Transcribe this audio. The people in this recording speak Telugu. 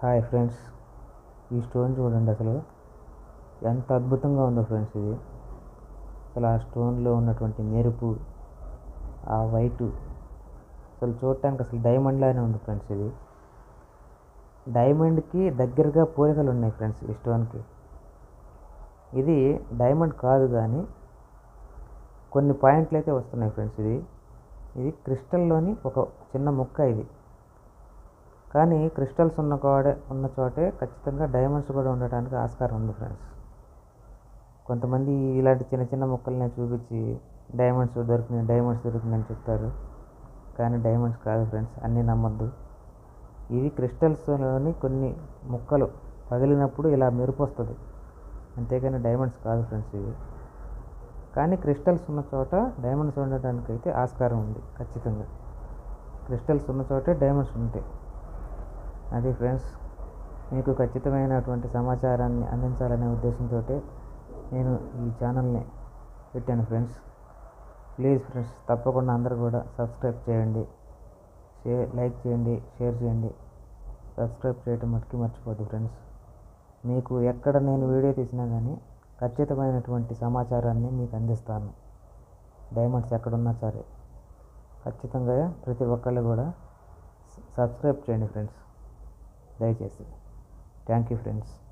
Hi friends. ఈ స్టోన్ చూడండి అసలు. ఎంత అద్భుతంగా ఉందో ఫ్రెండ్స్ ఇది. అసలు ఆ స్టోన్లో ఉన్నటువంటి మెరుపు ఆ వైటు అసలు చూడటానికి అసలు డైమండ్ లానే ఉంది ఫ్రెండ్స్ ఇది. డైమండ్కి దగ్గరగా పోలికలు ఉన్నాయి ఫ్రెండ్స్ ఈ స్టోన్కి. ఇది డైమండ్ కాదు కానీ కొన్ని పాయింట్లు అయితే వస్తున్నాయి ఫ్రెండ్స్ ఇది. ఇది క్రిస్టల్లోని ఒక చిన్న ముక్క ఇది. కానీ క్రిస్టల్స్ ఉన్న కాడే ఉన్న చోటే ఖచ్చితంగా డైమండ్స్ కూడా ఉండటానికి ఆస్కారం ఉంది ఫ్రెండ్స్. కొంతమంది ఇలాంటి చిన్న చిన్న ముక్కల్ని చూపించి డైమండ్స్ దొరికినాయి డైమండ్స్ దొరికినాయి అని చెప్తారు. కానీ డైమండ్స్ కాదు ఫ్రెండ్స్ అన్నీ నమ్మద్దు. ఇవి క్రిస్టల్స్లోని కొన్ని ముక్కలు పగిలినప్పుడు ఇలా మెరుపు వస్తుంది. అంతేగాని డైమండ్స్ కాదు ఫ్రెండ్స్ ఇవి. కానీ క్రిస్టల్స్ ఉన్న చోట డైమండ్స్ ఉండటానికి అయితే ఆస్కారం ఉంది ఖచ్చితంగా. క్రిస్టల్స్ ఉన్న చోటే డైమండ్స్ ఉంటాయి. అది ఫ్రెండ్స్ మీకు ఖచ్చితమైనటువంటి సమాచారాన్ని అందించాలనే ఉద్దేశంతో నేను ఈ ఛానల్ని పెట్టాను ఫ్రెండ్స్. ప్లీజ్ ఫ్రెండ్స్ తప్పకుండా అందరూ కూడా సబ్స్క్రైబ్ చేయండి షేర్ లైక్ చేయండి షేర్ చేయండి. సబ్స్క్రైబ్ చేయటం మట్టుకి మర్చిపోద్దు ఫ్రెండ్స్. మీకు ఎక్కడ నేను వీడియో తీసినా కానీ ఖచ్చితమైనటువంటి సమాచారాన్ని మీకు అందిస్తాను. డైమండ్స్ ఎక్కడున్నా సరే ఖచ్చితంగా ప్రతి ఒక్కళ్ళు కూడా సబ్స్క్రైబ్ చేయండి ఫ్రెండ్స్. దయచేసి. Thank you friends.